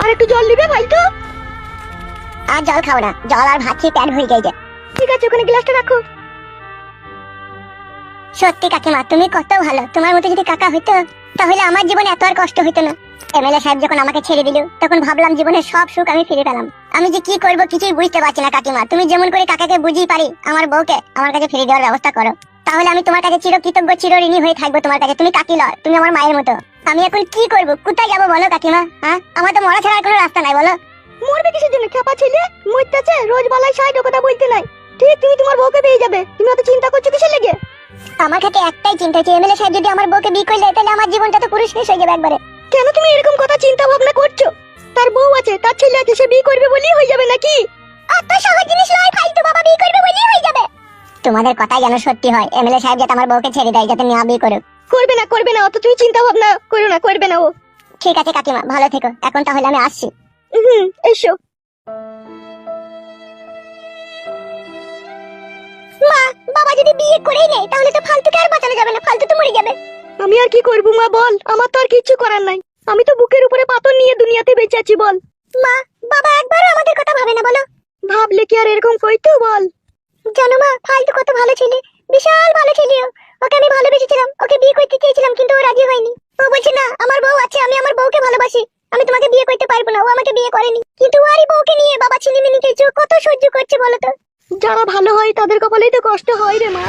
আর একটু জল নিবে ভাই তো? আর জল খাও না জল আর ভাত খেয়ে প্যান হয়ে গেছে। ঠিক আছে ওখানে গ্লাসটা রাখো। সত্যি কাকিমা তুমি কত ভালো তোমার মতো যদি কাকা হইতো তাহলে আমার জীবনে এত আর কষ্ট হইতো না। এমএলএ সাহেব যখন আমাকে ছেড়ে দিল তখন ভাবলাম জীবনের সব সুখ আমি ফিরে পেলাম। আমি যে কি করব কিছুই বুঝতে পারছি না কাকিমা তুমি যেমন করে কাকাকে বুঝিয়ে পারি আমার বউকে আমার কাছে ফিরে দেওয়ার ব্যবস্থা করো। তাহলে আমি তোমার কাছে চির কৃতজ্ঞ চির ঋণী হয়ে থাকব তোমার কাছে। তুমি কাকি লয় তুমি আমার মায়ের মতো। আমি এখন কি করব? কোথায় যাব বলো কাকিমা? হ্যাঁ? আমার তো মরা ছাড়া আর কোনো রাস্তা নাই বলো। মরবে কিসের জন্য? খেপা ছেলে মরতেছে রোজ বেলায় সাইড কথা বলতে নাই। ঠিক তুমি তোমার বউকে পেয়ে যাবে। তুমি অত চিন্তা করছ কিসের লেগে? আমার কাছে একটাই চিন্তা হচ্ছে এমএলএ সাহেব যদি আমার বউকে বিয়ে করলে তাহলে আমার জীবনটা তো পুরো শেষ হয়ে যাবে একবারে। কেন তুমি এরকম কথা চিন্তা ভাবনা করছ? তার বউ আছে তার ছেলে আছে সে বিয়ে করবে বলেই হয়ে যাবে নাকি? অত সহজ জিনিস নয় ফালতু বাবা বিয়ে করবে বলেই হয়ে যাবে। তোমাদের কথাই যেন সত্যি হয়। এমএলএ সাহেব যাতে আমার বউকে ছেড়ে দেয় যাতে না বিয়ে করুক। করবে না করবে না অত তুমি চিন্তা ভাবনা করো না করবে না ও। ঠিক আছে কাকিমা ভালো থেকো। এখন তাহলে আমি আসছি। হুম এসো। মা বাবা যদি বিয়ে করেই নেয় তাহলে তো ফালতুকে আর বাঁচানো যাবে না ফালতু তো মরে যাবে। আমি আর কি করব মা বল। আমার তো আর কিচ্ছু করার নাই। আমি তো বুকের উপরে পাথর নিয়ে দুনিয়াতে বেঁচে আছি বল। মা বাবা একবারও আমাদের কথা ভাবে না বলো। ভাবলে কি আর এরকম কইতো বল? জানো মা, ফালতু কত ভালো ছেলে, বিশাল ভালো ছেলে। ওকে আমি ভালোবেসেছিলাম, ওকে বিয়ে করতে চেয়েছিলাম, কিন্তু ও রাজি হয়নি। ও বলছে, না, আমার বউ আছে, আমি আমার বউকে ভালোবাসি, আমি তোমাকে বিয়ে করতে পারব না, ও আমাকে বিয়ে করেনি। কিন্তু ওরই বউকে নিয়ে বাবা ছেলে মেয়ে ও কত সহ্য করছে বলো তো? যারা ভালো হয়, তাদের কপালেই তো কষ্ট হয় রে মা।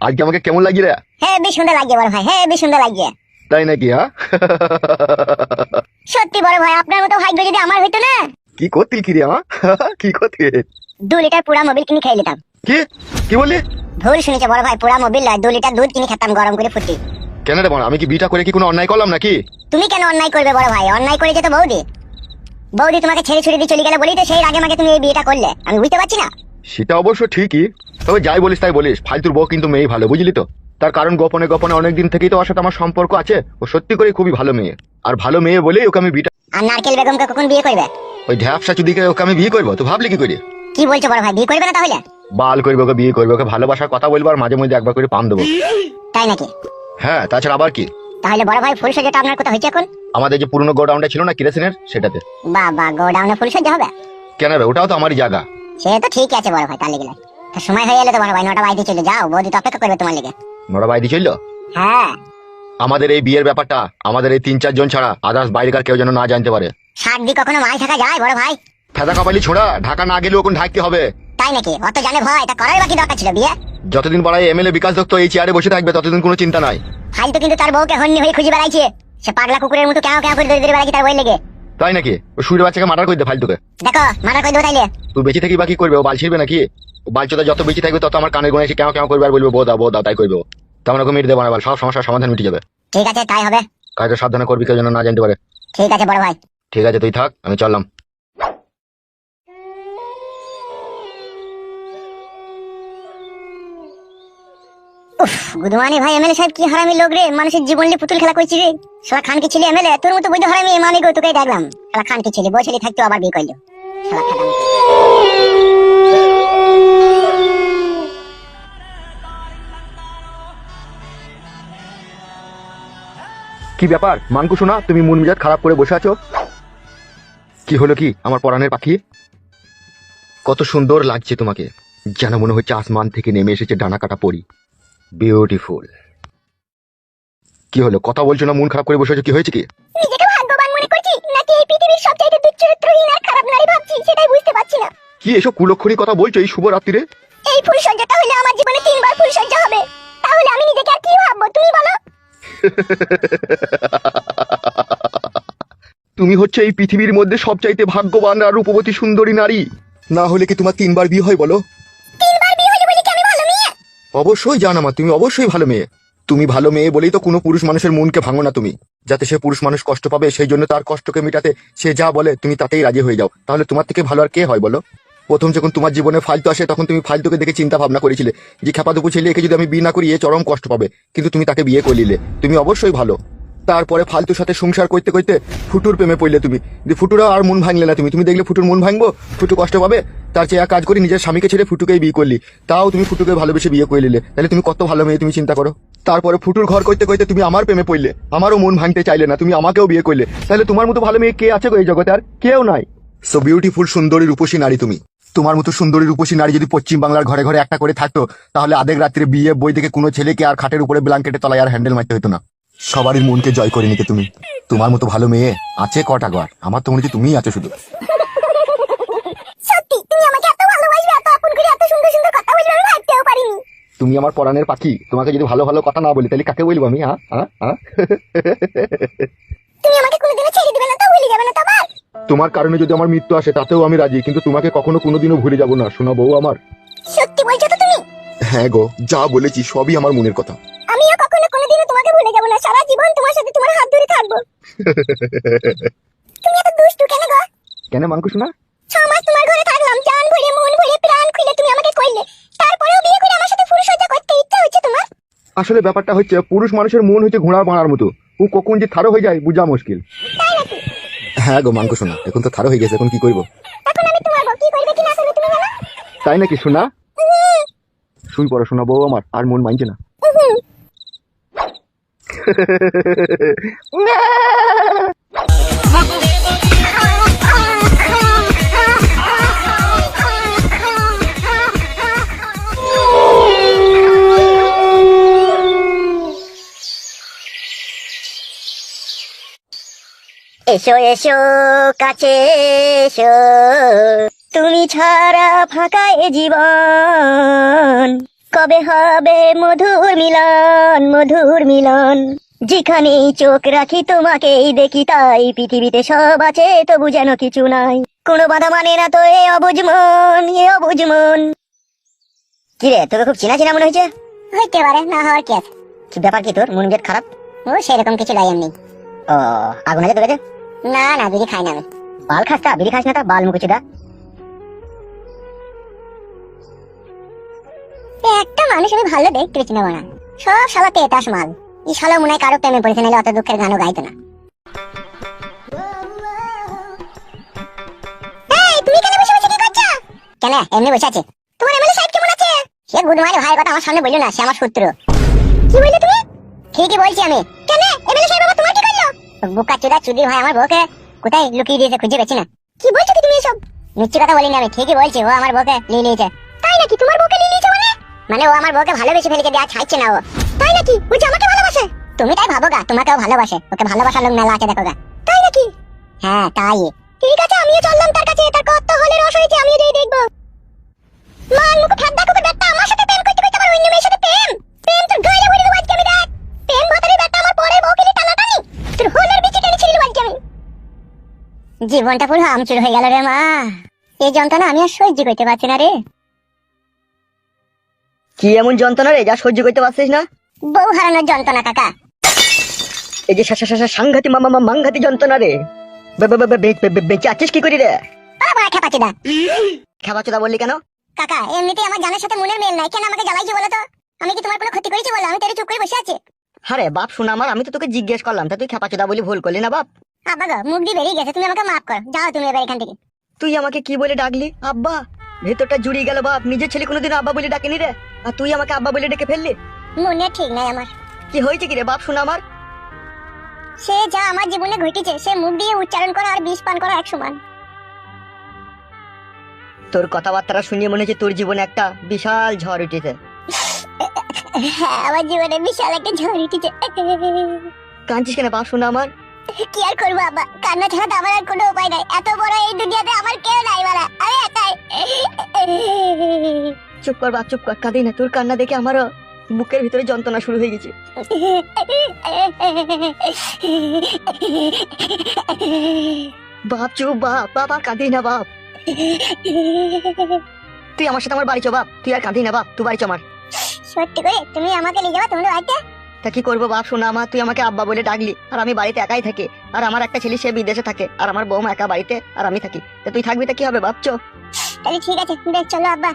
আজকে আমাকে কেমন লাগছে রে? হ্যাঁ বেশ সুন্দর লাগছে বড় ভাই হ্যাঁ বেশ সুন্দর লাগছে তাই নাকি হ্যাঁ? সত্যি বড় ভাই আপনার মতো ভাগ্য যদি আমার হইতো না? কি করতিল কি রে আমার কি করতি দু লিটার পুরা মোবিল কিনে খেয়ে নিতাম। কি? কি বললি? ভুল শুনেছে বড় ভাই পুরা মোবিল নয় দু লিটার দুধ কিনে খেতাম গরম করে ফুটি। কেন রে বোন আমি কি বিটা করে কি কোনো অন্যায় করলাম নাকি? তুমি কেন অন্যায় করবে বড় ভাই? অন্যায় করেছে তো বৌদি। বৌদি তোমাকে ছেড়ে ছুড়ে দিয়ে চলে গেলে বলি তো সেই আগে মাগে তুমি এই বিয়েটা করলে। আমি বুঝতে পারছি না। সেটা অবশ্য ঠিকই তবে যাই বলিস তাই বলিস ফালতুর বউ কিন্তু মেয়ে ভালো বুঝলি তো? তার কারণ গোপনে গোপনে অনেক দিন থেকেই তো ওর সাথে আমার সম্পর্ক আছে ও সত্যি করে খুবই ভালো মেয়ে। আর ভালো মেয়ে বলেই ওকে আমি বিটা আর নারকেল বেগমকে কখন বিয়ে করবে? ওই ঢ্যাপসা চুদিকে ওকে আমি বিয়ে করব তো ভাবলি কি করি? কি বলছো বড় ভাই বিয়ে করবে না তাহলে? বাল করবে ওকে বিয়ে করবে ওকে ভালোবাসার কথা বলব আর মাঝে মধ্যে একবার করে পান দেবো। তাই নাকি? হ্যাঁ তাছাড়া আবার কি? তাহলে বড় ভাই ফুল সজ্জাটা আপনার কোথায় হয়েছে এখন? আমাদের যে পুরনো গোডাউনটা ছিল না কিরোসিনের সেটাতে। বাবা গোডাউনে ফুল সজ্জা হবে? কেন রে ওটাও তো আমারই জায়গা। সে তো ঠিক আছে বড় ভাই তার লেগে তো সময় হয়ে গেলে তো বড় ভাই নটা বাড়িতে চলে যাও বৌদি তো অপেক্ষা করবে তোমার লেগে। নোরা বাইদি চলল? হ্যাঁ। আমাদের এই বিয়ের ব্যাপারটা আমাদের এই তিন চারজন ছাড়া আদার্স বাইরেকার কেউ যেন না জানতে পারে। শাক দিয়ে কখনো মাছ থাকা যায় বড় ভাই? ফেদা কপালি ছোড়া ঢাকা না গেলেও এখন ঢাকতে হবে। তাই নাকি? অত জানে ভয় তা করার বাকি দরকার ছিল বিয়ে? যতদিন পড়ায় এমএলএ বিকাশ দত্ত এই চেয়ারে বসে থাকবে ততদিন কোনো চিন্তা নাই। ফাইল তো কিন্তু তার বউকে হন্নি হয়ে খুঁজে বেড়াইছে। সে পাগলা কুকুরের মতো কেন কেন করে দৌড়ে দৌড়ে বেড়াইছে তার বই লেগে। তাই নাকি? ও সুরের বাচ্চাকে মার্ডার করে দে ফালতুকে। দেখো মারা কই দেবো তাইলে তুই বেঁচে থাকি বাকি করবে? ও বাল ছিড়বে নাকি? ও বালচোদা যত বেঁচে থাকবে তত আমার কানে গোনা এসে কেমন কেমন করবে আর বলবে বোধা দাও তাই করবে ও। তেমন ওকে মেরে দেবো না বাল সব সমস্যার সমাধান মিটে যাবে। ঠিক আছে তাই হবে। কাজটা সাবধানে করবি কেউ যেন না জানতে পারে। ঠিক আছে বড় ভাই। ঠিক আছে তুই থাক আমি চললাম। ভাই এমএলএ সাহেব কি হারামি লোক রে? মানুষের জীবন নিয়ে পুতুল খেলা করছি রে। শালা খান কি ছিলি এমএলএ তোর মতো বৈধ হারামি গো তোকে দেখলাম। শালা খান কি ছিলি থাকতো আবার বিয়ে করল। কি ব্যাপার? মানকু শোনা তুমি মন মেজাজ খারাপ করে বসে আছো? কি হলো কি, আমার পরাণের পাখি? কত সুন্দর লাগছে তোমাকে। যেন মনে হচ্ছে আসমান থেকে নেমে এসেছে ডানা কাটা পরি। বিউটিফুল কি হলো? কথা বলছো না মন খারাপ করে বসে আছো? কি হয়েছে কি? নিজেকে ভাগ্যবান মনে করছি নাকি এই পৃথিবীর সবচাইতে দুশ্চরিত্রহীন আর খারাপ নারী ভাবছি সেটাই বুঝতে পারছি না। কি এসব কুলক্ষণী কথা বলছো এই শুভ রাত্রিরে এই ফুল সজ্জাটা হলে আমার জীবনে তিনবার ফুল সজ্জা হবে। তাহলে আমি নিজেকে আর কি ভাববো তুমি বলো? তুমি হচ্ছে এই পৃথিবীর মধ্যে সবচাইতে ভাগ্যবান আর রূপবতী সুন্দরী নারী। না হলে কি তোমার তিনবার বিয়ে হয় বলো? তিনবার বিয়ে হলে অবশ্যই জানা মা, তুমি অবশ্যই ভালো মেয়ে। তুমি ভালো মেয়ে বলেই তো কোনো পুরুষ মানুষের মনকে ভাঙো না তুমি। যাতে সে পুরুষ মানুষ কষ্ট পাবে, সেই জন্য তার কষ্টকে মেটাতে সে যা বলে, তুমি তাতেই রাজি হয়ে যাও। তাহলে তোমার থেকে ভালো আর কে হয় বলো? প্রথম যখন তোমার জীবনে ফালতু আসে, তখন তুমি ফালতুকে দেখে চিন্তা ভাবনা করেছিলে যে খেপাদুপু ছেলে একে যদি আমি বিয়ে না করি, এ চরম কষ্ট পাবে। কিন্তু তুমি তাকে বিয়ে করলিলে। তুমি অবশ্যই ভালো। তারপরে ফালতুর সাথে সংসার করতে করতে ফুটুর প্রেমে পড়লে তুমি। যে ফুটুরা আর মন ভাঙলে না তুমি। তুমি দেখলে ফুটুর মন ভাঙবো? ফুটু কষ্ট পাবে? তার চেয়ে এক কাজ করি, নিজের স্বামীকে ছেড়ে ফুটুকেই বিয়ে করলি। তাও তুমি ফুটুকে ভালোবেসে বিয়ে করে নিলে। তাহলে তুমি কত ভালো মেয়ে তুমি চিন্তা করো। তারপরে ফুটুর ঘর করতে করতে তুমি আমার প্রেমে পড়লে। আমারও মন ভাঙতে চাইলে না, তুমি আমাকেও বিয়ে করলে। তাহলে তোমার মতো ভালো মেয়ে কে আছে এই জগতে আর? কেউ নাই। সো বিউটিফুল সুন্দরী, রূপসী নারী তুমি। তোমার মতো সুন্দরী, রূপসী নারী যদি পশ্চিম বাংলার ঘরে ঘরে একটা করে থাকতো, তাহলে আধেক রাত্রে বিয়ে, বই থেকে কোনো ছেলেকে আর খাটের উপরে ব্ল্যাঙ্কেটে তলায় আর হ্যান্ডেল মারতে হতো না। সবারই মনকে জয় করে নিতে তুমি। তোমার মতো ভালো মেয়ে আছে কটা ঘর আমার তো মনে হচ্ছে তুমিই আছো শুধু। তুমি আমার পরাণের পাখি। তোমাকে যদি ভালো ভালো কথা না বলি তাহলে কাকে বলব আমি হ্যাঁ? হ্যাঁ? হ্যাঁ? তুমি আমাকে কোনোদিনও ছেড়ে দিবে না তো ভুলে যাবে না তো আবার তোমার কারণে যদি আমার মৃত্যু আসে তাতেও আমি রাজি কিন্তু তোমাকে কখনো কোনোদিনও ভুলে যাব না শোনা বউ আমার। সত্যি বলছো তো তুমি? হ্যাঁ গো যা বলেছি সবই আমার মনের কথা। আমিও কখনো কোনোদিনও তোমাকে ভুলে যাব না সারা জীবন তোমার সাথে তোমার হাত ধরে থাকব। তুমি এত দুষ্টু কেন গো? কেন মাংকু শোনা ছ মাস তোমার ঘরে থাকলাম জান ভরে মন ভরে প্রাণ খুলে তুমি আমাকে কইলে আসলে ব্যাপারটা হচ্ছে পুরুষ মানুষের মন হচ্ছে ঘোড়া মারার মতো। ও কখন যে থারো হয়ে যায় বোঝা মুশকিল। হ্যাঁ গো মাংকু শোনা এখন তো থারো হয়ে গেছে এখন কি করব? এখন আমি তোমার বউ কি করবে কি না করবে তুমি জানো তাই নাকি শোনা? শুই পড়ো শোনা বউ আমার আর মন মানছে না। এসো এসো কাছে এসো। তুমি ছাড়া ফাঁকা এ জীবন। কবে হবে মধুর মিলন মধুর মিলন? যেখানেই চোখ রাখি তোমাকেই দেখি তাই পৃথিবীতে সব আছে তবু যেন কিছু নাই। কোনো বাধা মানে না তো এ অবুঝ মন এ অবুঝ মন। কিরে তোকে খুব চেনা চেনা মনে হয়েছে? হইতে পারে না হওয়ার কি আছে? কি ব্যাপার কি তোর? মন খারাপ? ও সেরকম কিছু লাই এমনি। ও আগুন আছে তোর কাছে? না না বিড়ি খাই না আমি। বাল খাস তা বিড়ি খাস না তা বাল মুকুচি দা একটা মানুষ আমি ভালো দেখতে পেয়েছি না বানা সব শালা তেতাস মাল। এই শালা মনে হয় কারও প্রেমে পড়েছে নাহলে অত দুঃখের গানও গাইতো না। তুমি কেন বসে বসে কি করছ? কেন এমনি বসে আছে। তোমার এমএলএ সাহেব কেমন আছে? সে গুডমানি ভাইয়ের কথা আমার সামনে বলল না সে আমার শত্রু। কি বললে তুমি? ঠিকই বলছি আমি। কেন? বুকা চুদা চুদি ভাই আমার বউকে কোথায় লুকিয়ে দিয়েছে খুঁজে পেছি না। কি বলছো কি তুমি এসব? মিথ্যে কথা বলিনি আমি ঠিকই বলছি ও আমার বউকে নিয়ে নিয়েছে। তাই নাকি? তোমার বউকে নিয়ে নিয়েছে মানে? মানে ও আমার বউকে ভালোবেসে ফেলেছে দেয়া ছাইছে না ও। তাই নাকি? ও যে আমাকে ভালোবাসে। তুমি তাই ভাবো গা তোমাকেও ভালোবাসে ওকে ভালোবাসার লোক মেলা আছে দেখো গা। তাই নাকি? হ্যাঁ তাই। ঠিক আছে আমিও চললাম তার কাছে তার কত হলে রস হয়েছে আমিও যেই দেখব। মান মুখ ঠাড্ডা কুকুর ব্যাটটা আমার সাথে প্রেম করতে করতে আবার অন্য মেয়ের সাথে প্রেম? প্রেম তোর গায়ে ভরে দেবো আজকে আমি দেখ। প্রেম ভাতারি ব্যাটটা আমার পরে বউকে নিয়ে টানাটানি তোর হোলের বিচি টেনে ছিঁড়ে দেবো আজকে আমি জীবনটা পুরো আমচুর হয়ে গেল রে মা। এই যন্ত্রণা আমি আর সহ্য করতে পারছি না রে। কি এমন যন্ত্রণা রে যা সহ্য করতে পারছিস না? বউ হারানোর যন্ত্রণা কাকা। এই যে সাংঘাতি মামা মা- মাংঘাতি যন্ত্রণা রে। বে- বে- বে- বে- বে- বে- বেঁচে আছিস কি করি রে? বাবা খেপাচ্ছি দা খেপাচোদা বললি কেন? কাকা এমনিতেই আমার জানার সাথে মনের মেল নাই। কেন আমাকে জ্বালাইছি বলো তো? আমি কি তোমার কোনো ক্ষতি করেছি বলো? আমি তোর চুপ করে বসে আছি। আরে বাপ শোনা আমার আমি তো তোকে জিজ্ঞেস করলাম। তা তুই খেপাচোদা বলি ভুল করলি না বাপ। আব্বা গো মুখ দিয়ে বেরিয়ে গেছে তুমি আমাকে মাফ করো। যাও তুমি এবার এখান থেকে। তুই আমাকে কি বলে ডাকলি? আব্বা ভেতরটা জুড়িয়ে গেল বাপ নিজের ছেলে কোনোদিন আব্বা বলে ডাকেনি রে। আর তুই আমাকে আব্বা বলে ডেকে ফেললি? মনে ঠিক নাই আমার। কি হয়েছে কি রে বাপ শোনা আমার। সে যা আমার জীবনে ঘটেছে সে মুখ দিয়ে উচ্চারণ করা আর বিষ পান করা এক সমান। তোর কথাবার্তা শুনিয়ে মনে হচ্ছে তোর জীবনে একটা বিশাল ঝড় উঠেছে। হ্যাঁ আমার জীবনে বিশাল একটা ঝড় উঠেছে। কাঁদছিস কেন বাপ শোনা আমার? কি আর করব আব্বা? কান্না ছাড়া তো আমার আর কোনো উপায় নাই। এত বড় এই দুনিয়াতে আমার কেউ নাই একাই। চুপ কর বাপ চুপ কর। কাঁদি না। তোর কান্না দেখে আমারও বুকের ভিতরে যন্ত্রণা শুরু হয়ে গেছে। বাপ চুপ বাপ। বাপ আর কাঁদি না বাপ। তুই আমার সাথে আমার বাড়ি চো বাপ। তুই আর কাঁদি না বাপ। তুই বাড়ি চো আমার। সত্যি করে? তুমি আমাকে নিয়ে যাবা তোমাদের বাড়িতে? তা কি করব বাপ শোনা আমার তুই আমাকে আব্বা বলে ডাকলি আর আমি বাড়িতে একাই থাকি আর আমার একটা ছেলে সে বিদেশে থাকে আর আমার বৌমা একা বাড়িতে আর আমি থাকি। তা তুই থাকবি তা কি হবে বাপ চো তাহলে ঠিক আছে বেশ চলো আব্বা।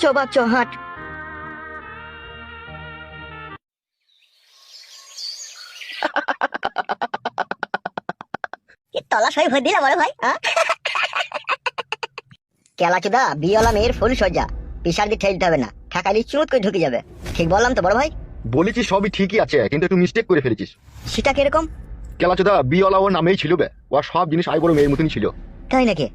চ বাপ চ হাঁট। কি তলা সই ভরে দিলা বড় ভাই হ্যাঁ? কেলাচুদা বিয়েওয়ালা মেয়ের ফুল সজ্জা পিসার দিয়ে ঠেলতে হবে না ঠেকালি চুমুত করে ঢুকে যাবে। ঠিক বললাম তো বড় ভাই? বলেছিস সবই ঠিকই আছে কিন্তু একটু মিস্টেক করে ফেলেছিস। সেটা কীরকম? কেলাচোদা বিওলা ওর নামেই ছিল বে। ওর সব জিনিস আই বড় মেয়ের মতনই ছিল। তাই নাকি?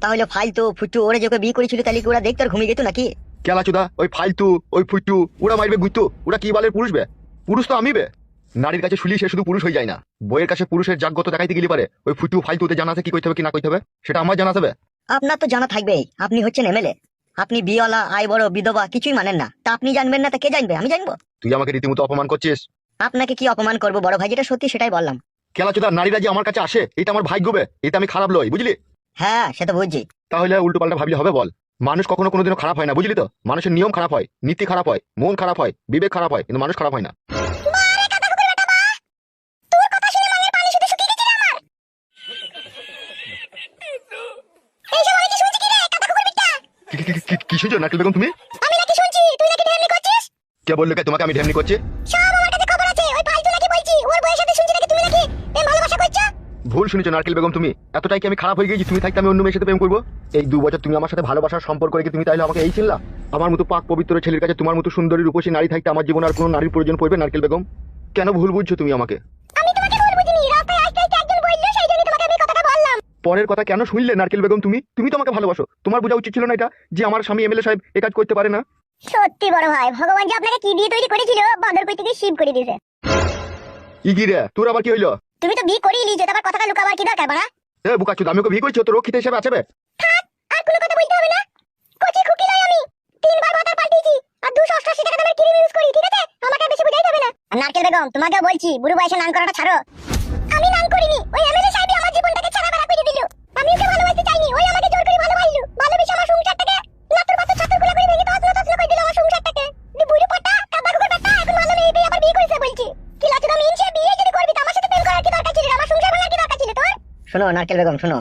তাহলে ফালতু ফুটু ওরা যখন বিয়ে করেছিল তাহলে কি ওরা দেখতে আর ঘুমিয়ে গেত নাকি? কেলাচোদা ওই ফালতু ওই ফুটু ওরা মারবে গুইতো ওরা কি বলে পুরুষ বে? পুরুষ তো আমি বে। নারীর কাছে শুলি সে শুধু পুরুষ হয়ে যায় না। বইয়ের কাছে পুরুষের জাগ্যত দেখাইতে গেলে পারে। ওই ফুটু ফালতুতে জানা আছে কি করতে হবে কি না করতে হবে? সেটা আমার জানা আছে বে। আপনার তো জানা থাকবেই। আপনি হচ্ছেন এমএলএ। আপনি বিয়েওয়ালা আই বড় বিধবা কিছুই মানেন না। তা আপনি জানবেন না তা কে জানবে? আমি জানব। তুই আমাকে রীতিমতো অপমান করছিস? আপনাকে কি অপমান করব? বড় ভাই যেটা সত্যি সেটাই বললাম। কেলাচোদা নারীরা যে আমার কাছে আসে এটা আমার ভাগ্য বে। এটা আমি খারাপ লই বুঝলি? হ্যাঁ সে তো বুঝছি। তাহলে উল্টো পাল্টা ভাবলে হবে বল। মানুষ কখনো কোনোদিনও খারাপ হয় না বুঝলি তো? মানুষের নিয়ম খারাপ হয় নীতি খারাপ হয় মন খারাপ হয় বিবেক খারাপ হয় কিন্তু মানুষ খারাপ হয় না। শুনছো? নারকেল বেগম তুমি? আমি নাকি শুনছি। তুই নাকি ঢেমনি করছিস? কে বলল কে? তোমাকে আমি ঢেমনি করছি? সব আমার কাছে খবর আছে। ওই ফালতু নাকি বলছি? ওর বউয়ের সাথে শুনছি নাকি? তুমি নাকি প্রেম ভালোবাসা করছ? ভুল শুনেছো নারকেল বেগম তুমি। এতটাই কি আমি খারাপ হয়ে গেছি তুমি থাকতে আমি অন্য মেয়ের সাথে প্রেম করব? এই দু বছর তুমি আমার সাথে ভালোবাসার সম্পর্ক রেখে তুমি তাহলে আমাকে এই চিনলা? আমার মতো পাক পবিত্র ছেলের কাছে তোমার মতো সুন্দরী রূপসী নারী থাকতে আমার জীবনে আর কোনো নারীর প্রয়োজন পড়বে নারকেল বেগম? কেন ভুল বুঝছ তুমি আমাকে? পরের কথা কেন শুনলে নারকেল বেগম তুমি? তুমি তো আমাকে ভালোবাসো। তোমার বোঝা উচিত ছিল না এটা যে আমার স্বামী এমএলএ সাহেব এ কাজ করতে পারে না। সত্যি বড় ভাই ভগবান যে আপনাকে কি দিয়ে তৈরি করেছিল বাদর কই থেকে শিব করে দিয়েছে। ইগি রে তোর আবার কি হইল? তুমি তো বিয়ে করেই লিছো তারপর কথাটা লুকাবার কি দরকার বাড়া? এ বুকাচ্ছু আমি ওকে বিয়ে করছি তো রক্ষিত হিসেবে আছে বে। আর কোনো কথা বলতে হবে না। কোচি খুকি নয় আমি। তিনবার ভাতার পাল্টিয়েছি আর দুশো অষ্টাশি টাকা দামের ক্রিম ইউজ করি ঠিক আছে? আমাকে বেশি বুঝাইতে হবে না। নারকেল বেগম তোমাকে বলছি বুড়ো বয়সে নান করাটা ছাড়ো। আমি নান করিনি ওই এমএলএ সাহেবই আমার দিল আমি ওকে ভালোবাসতে চাইনি, ওই আমাকে জোর করে ভালোবাসলো। ভালোবেসে আমার সংসারটাকে করে ভেঙে করে দিল আমার সংসারটাকে। বুড়ি এখন ভালো মেয়ে পেয়ে আবার বিয়ে বলছি। কি ইনছে বিয়ে যদি করবি আমার সাথে প্রেম করার কি দরকার ছিল আমার সংসার ভাঙার কি দরকার ছিল তোর? শোনো, নারকেল বেগম, শোনো।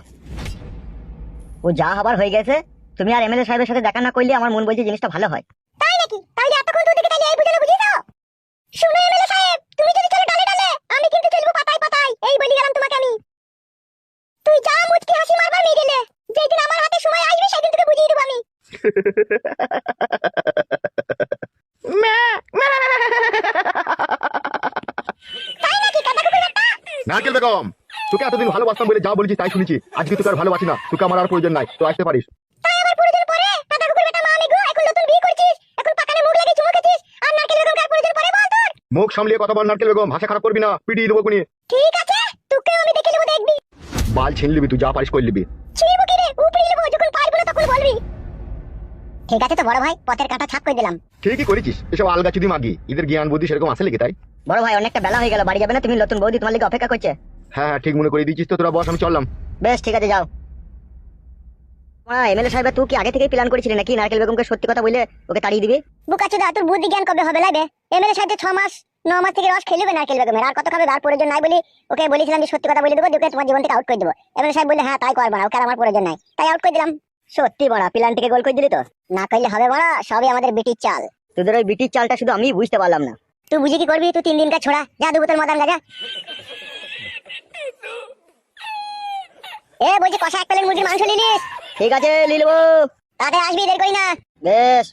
ও যা হবার হয়ে গেছে, তুমি আর এমএলএ সাহেবের সাথে দেখা না করলে আমার মন বলছে জিনিসটা ভালো হয় তাই নাকি তাহলে এতক্ষণ তুই থেকে তাহলে এই বুঝানো বুঝিয়ে দাও শুনো এমএলএ সাহেব তুমি যদি চলো ডালে ডালে আমি কিন্তু চলবো পাতায় পাতায় এই বলি গেলাম তোমাকে আমি তুই যা মুচকি হাসি মারবার মেয়ে গেলে যেদিন আমার হাতে সময় আসবে সেদিন তোকে বুঝিয়ে দেবো আমি তাই নাকি কাদা কুকুর বেটা নারকেল বেগম তোকে এতদিন ভালোবাসতাম বলে যা বলেছি তাই শুনেছি। আজকে তোকে আর ভালোবাসি না। তোকে আমার আর প্রয়োজন নাই তো আসতে পারিস। মুখ সামলিয়ে কথা বল নারকেল বেগম ভাষা খারাপ করবি না পিটিয়ে দেবো কোনি ঠিক আছে তোকেও আমি দেখে নেব দেখবি। বাল ছিন লিবি তুই যা পারিস করে ঠিক আছে তো বড় ভাই পথের কাঁটা ছাপ করে দিলাম? ঠিকই করেছিস এসব আলগা চুদি মাগি এদের জ্ঞান বুদ্ধি সেরকম আসে লেগে তাই? বড় ভাই অনেকটা বেলা হয়ে গেল বাড়ি যাবে না? তুমি নতুন বৌদি তোমার লিগে অপেক্ষা করছে। হ্যাঁ হ্যাঁ ঠিক মনে করে দিয়েছিস তো তোরা বস আমি চললাম। বেশ ঠিক আছে যাও। এমএলএ সাহেব তুই কি আগে থেকেই প্ল্যান করেছিলি নাকি? নারকেল বেগমকে সত্যি কথা বলে ওকে তাড়িয়ে দিবি? বুকাচুদা তোর বুদ্ধি জ্ঞান কবে হবে লাইবে এমএলএ সাহেব ছ মাস ন মাস থেকে রস খেলবে নারকেল বেগমের আর কত খাবে আর প্রয়োজন নাই বলি ওকে বলেছিলাম যে সত্যি কথা বলে দেবো ওকে তোমার জীবন থেকে আউট করে দেবো। এমএলএ সাহেব বলে হ্যাঁ তাই করব না ওকে আর আমার প্রয়োজন নাই। তাই আউট করে দিলাম। সত্যি বড়া প্ল্যানটিকে গোল করে দিলি তো? না করলে হবে বড়া সবই আমাদের বিটির চাল। তোদের ওই বিটির চালটা শুধু আমি বুঝতে পারলাম না। তুই বুঝে কি করবি? তুই তিন দিন কা ছোড়া। যা দু বোতল মদান গাজা। এ বলছি কষা এক প্লেট মুরগির মাংস নিলিস ঠিক আছে লিলবো তাতে আসবি দেরি করি না। বেশ।